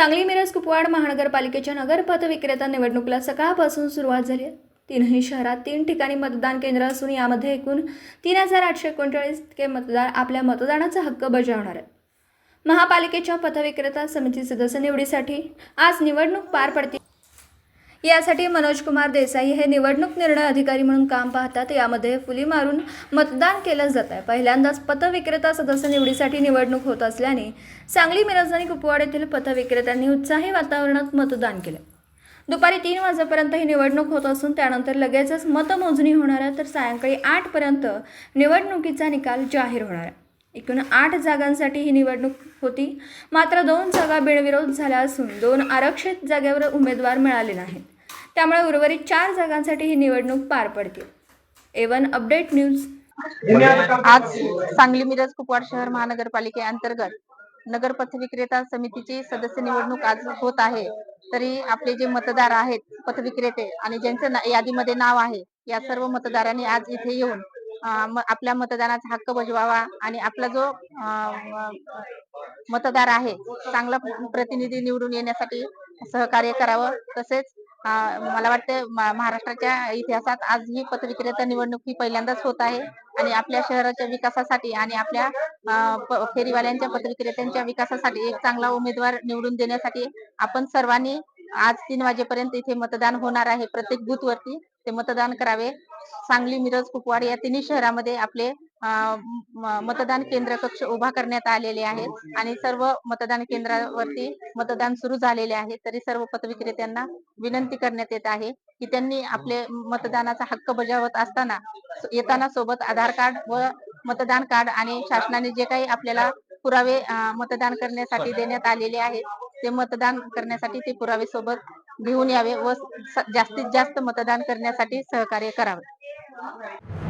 सांगली मिरज कुपवाड महानगरपालिकेच्या नगरपथ विक्रेता निवडणुकीला सकाळपासून सुरुवात झाली आहे. तीनही शहरात तीन ठिकाणी मतदान केंद्र असून यामध्ये एकूण तीन हजार आठशे एकोणचाळीस इतके मतदार आपल्या मतदानाचा हक्क बजावणार आहेत. महापालिकेच्या पथविक्रेता समिती सदस्य निवडीसाठी आज निवडणूक पार पडते. यासाठी मनोज कुमार देसाई हे निवडणूक निर्णय अधिकारी म्हणून काम पाहतात. यामध्ये फुली मारून मतदान केलं जात आहे पहिल्यांदाच पथविक्रेता सदस्य निवडीसाठी निवडणूक होत असल्याने सांगली मिरज आणि कुपवाड येथील पथविक्रेत्यांनी उत्साही वातावरणात मतदान केलं. दुपारी तीन वाजेपर्यंत ही निवडणूक होत असून त्यानंतर लगेचच मतमोजणी होणार आहे. तर सायंकाळी आठपर्यंत निवडणुकीचा निकाल जाहीर होणार आहे. एकूण आठ जागांसाठी ही निवडणूक होती. मात्र दोन जागा बिनविरोध झाल्या असून दोन आरक्षित जागेवर उमेदवार मिळाले नाहीत. त्यामुळे उर्वरित चार जागांसाठी ही निवडणूक पार पडते. A one update news. आज सांगली मिरज कुपवाड शहर महानगरपालिकेअंतर्गत नगर पथ विक्रेता समितीची सदस्य निवडणूक आज होत आहे. तरी आपले जे मतदार आहेत पथविक्रेते आणि ज्यांचं यादीमध्ये नाव आहे या सर्व मतदारांनी आज इथे येऊन आपल्या मतदानाचा हक्क बजवावा आणि आपला जो मतदार आहे चांगला प्रतिनिधी निवडून येण्यासाठी सहकार्य करावं. तसेच मला वाटतं महाराष्ट्राच्या इतिहासात आज ही पथविक्रेता निवडणूक ही पहिल्यांदाच होत आहे आणि आपल्या शहराच्या विकासासाठी आणि आपल्या फेरीवाल्यांच्या पथविक्रेत्यांच्या विकासासाठी एक चांगला उमेदवार निवडून देण्यासाठी आपण सर्वांनी आज तीन वाजेपर्यंत इथे मतदान होणार आहे. प्रत्येक बूथ वरती ते मतदान करावे. सांगली मिरज कुपवाड या तिन्ही शहरामध्ये आपले मतदान केंद्र कक्ष उभा करण्यात आलेले आहेत आणि सर्व मतदान केंद्रावरती मतदान सुरू झालेले आहे. तरी सर्व पदविक्रेत्यांना विनंती करण्यात येत आहे की त्यांनी आपले मतदानाचा हक्क बजावत असताना येताना सोबत आधार कार्ड व मतदान कार्ड आणि शासनाने जे काही आपल्याला पुरावे मतदान करण्यासाठी देण्यात आलेले आहेत ते मतदान करण्यासाठी ते पुरावे सोबत घेऊन यावे व जास्तीत जास्त मतदान करण्यासाठी सहकार्य करावे. Right.